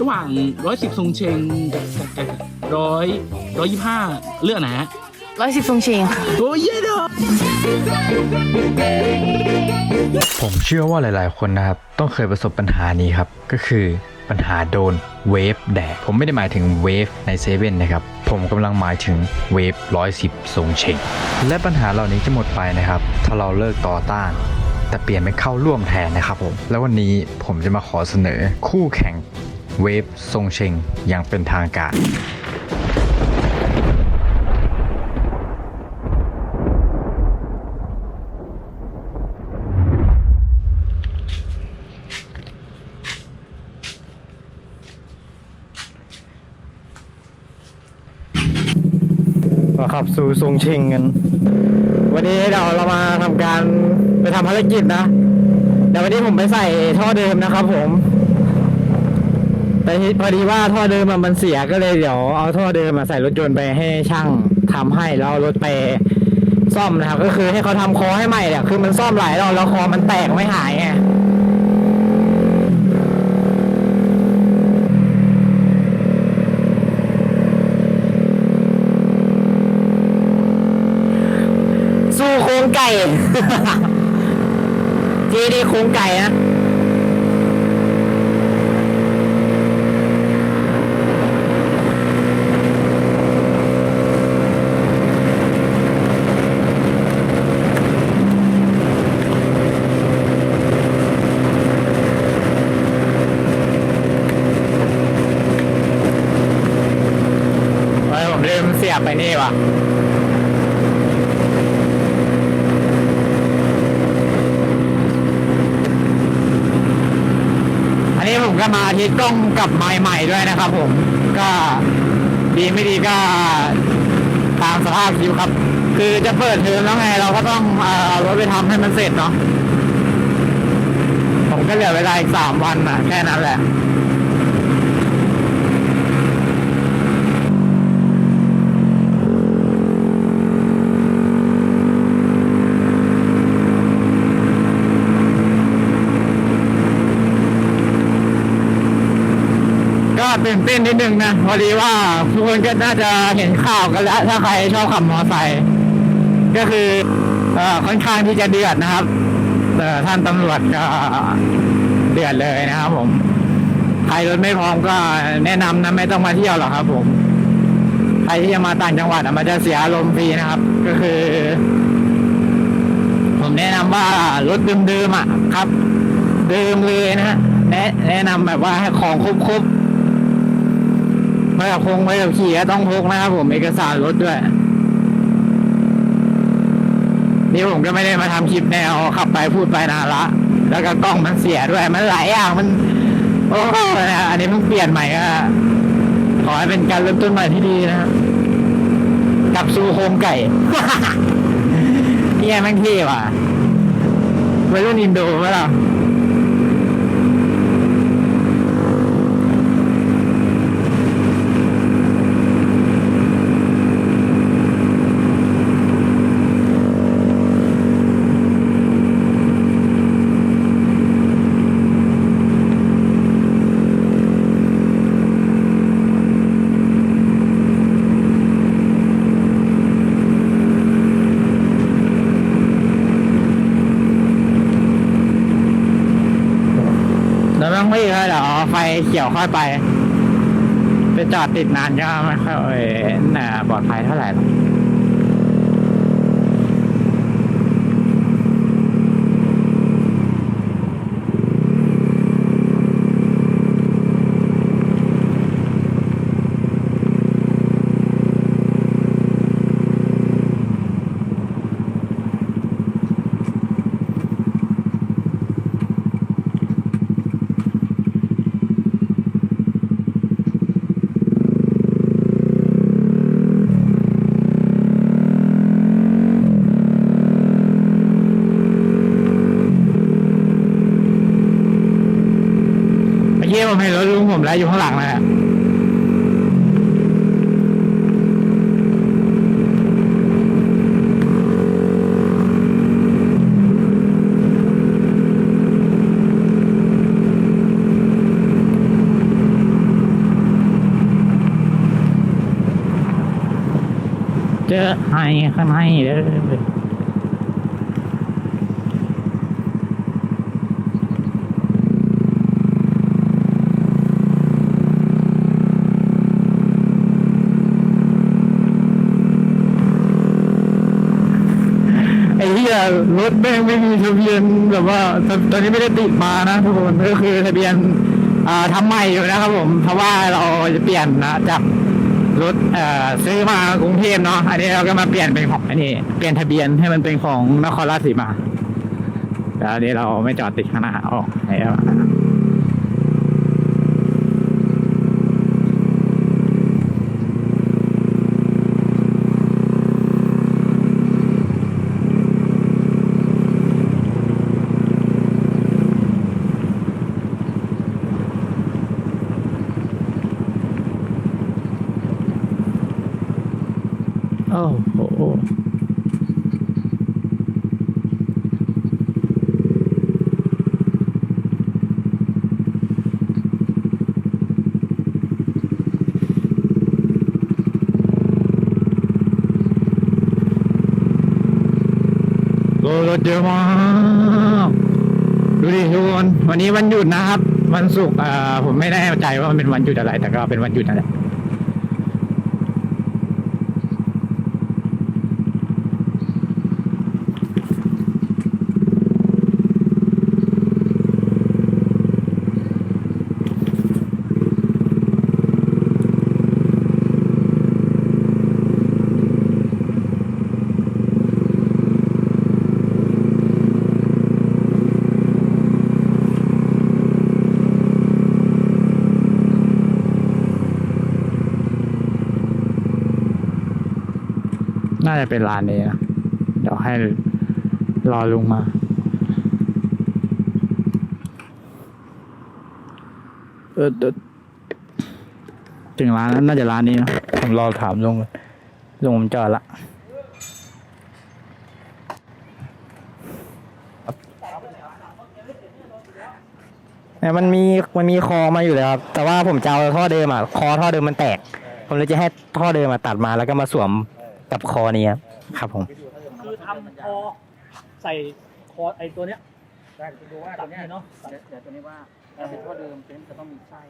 ระหว่างร้อยสิบทรงเชงกับกับร้อยร้อยยี่ห้าเลือกไหนฮะร้อยสิบทรงเชงค่ะโอ้ยเย้เด้อผมเชื่อว่าหลาย ๆ คนนะครับ ต้องเคยประสบปัญหานี้ครับ ก็คือปัญหาโดนเวฟแดดผมไม่ได้หมายถึงเวฟในเซเว่นนะครับ ผมกำลังหมายถึงเวฟ110ทรงเชงและปัญหาเหล่านี้จะหมดไปนะครับ ถ้าเราเลิกต่อต้านแต่เปลี่ยนเป็นเข้าร่วมแทนนะครับผม แล้ววันนี้ผมจะมาขอเสนอคู่แข่ง เวฟทรงเชงอย่างเป็นทางการก็ขับสู่ทรงเชงกัน วันนี้เราเรามาทำการไปทำภารกิจนะเดี๋ยววันนี้ผมไปใส่ท่อเดิมนะครับผม แต่พอดีว่าท่อเดิมอะมันเสียก็เลยเดี๋ยวเอาท่อเดิมมาใส่รถยนต์ไปให้ช่างทำให้แล้วเอารถไปซ่อมนะครับ ก็คือให้เขาทำคอให้ใหม่แหละคือมันซ่อมหลายรอบแล้วคอมันแตกไม่หายไงสู้โครงไก่จีดีโครงไก่นะ เฮ้ยผมลืมเสี ยบไปนี่ว่ะอันนี้ผมก็มาทิศกล้องกับไม้ใหม่ด้วยนะครับผม ก็ดีไม่ดีก็ตามสภาพคิวครับ คือจะเปิดเทอมแล้วไง เราก็ต้องเอ่อเอารถไปทำให้มันเสร็จเนาะ ผมก็เหลือเวลาอีกสามวันอะ แค่นั้นแหละ ก็ ตื่นเต้นนิดนึงนะพอดีว่าทุกคนก็น่าจะเห็นข่าวกันแล้ว ถ้าใครชอบขับมอเตอร์ไซค์ก็คือเอ่อค่อนข้างที่จะเดือดนะครับแต่ท่านตำรวจก็เดือดเลยนะครับผม ใครรถไม่พร้อมก็แนะนำนะไม่ต้องมาเที่ยวหรอกครับ ผม ใครที่จะมาต่างจังหวัดอะมันจะเสียอารมณ์ฟรีนะครับ ก็คือ ผมแนะนำว่ารถเดิมๆอะครับเดิมเลยนะฮะแนะแนะนำแบบว่าให้ของครบๆ ไม่กับพงไม่กับขี่ก็ต้องพกนะครับผมเอกสารรถด้วย นี่ผมก็ไม่ได้มาทำคลิปแนวขับไปพูดไปนานละ แล้วก็กล้องมันเสียด้วย มันหลายอย่างมัน โอ้โหอันนี้เพิ่งเปลี่ยนใหม่ก็ขอให้เป็นการเริ่มต้นใหม่ที่ดีนะครับกลับสู่โฮมไก่นี่ไงแม่งเท่ว่ะวัยรุ่นอินโดไหมล่ะ ไม่เลยเหรอไฟเขียวค่อยไป ไปจอดติดนานก็ไม่ค่อยน่าปลอดภัยเท่าไหร่หรอก กี้ผมเห็นรถลุงผมแล้วอยู่ข้างหลังนะเจอไห้ข้างในเด้อ หี้ยรถแม่งไม่มีทะเบียนแบบว่าตอนตอนนี้ไม่ได้ติดมานะทุกคนก็คือทะเบียนอ่าทำใหม่อยู่นะครับผม เพราะว่าเราจะเปลี่ยนนะจากรถเอ่อซื้อมากรุงเทพเนาะอันนี้เราก็มาเปลี่ยนเป็นของอันนี้เปลี่ยนทะเบียนให้มันเป็นของนครราชสีมาแต่อันนี้เราไม่จอดติดข้างหน้าออกแล้ว นะครับโอ้โหรถเยอะมากดูดิทุกคนวันนี้วันหยุดนะครับ วันศุกร์อ่าผมไม่แน่ใจว่ามันเป็นวันหยุดอะไร แต่ก็เป็นวันหยุดนั่นแหละ น่าจะเป็นร้านนี้นะเดี๋ยวให้รอลุงมา เออเดี๋ยวถึงร้านแล้วน่าจะร้านนี้นะผมรอถามลุงก่อนลุงผมจอดละเนี่ยมันมีมันมีคอมาอยู่แล้วครับ แต่ว่าผมจะเอาท่อเดิมอะ คอท่อเดิมมันแตก ผมเลยจะให้ท่อเดิมมาตัดมาแล้วก็มาสวม กับคอนี้ครับครับผม คือทำคอใส่คอไอตัวเนี้ยได้ดูว่าตัวเนี้ยเนาะเดี๋ยวตัวนี้ว่าถ้าเป็นท่อเดิมเป็นจะต้องมีไส้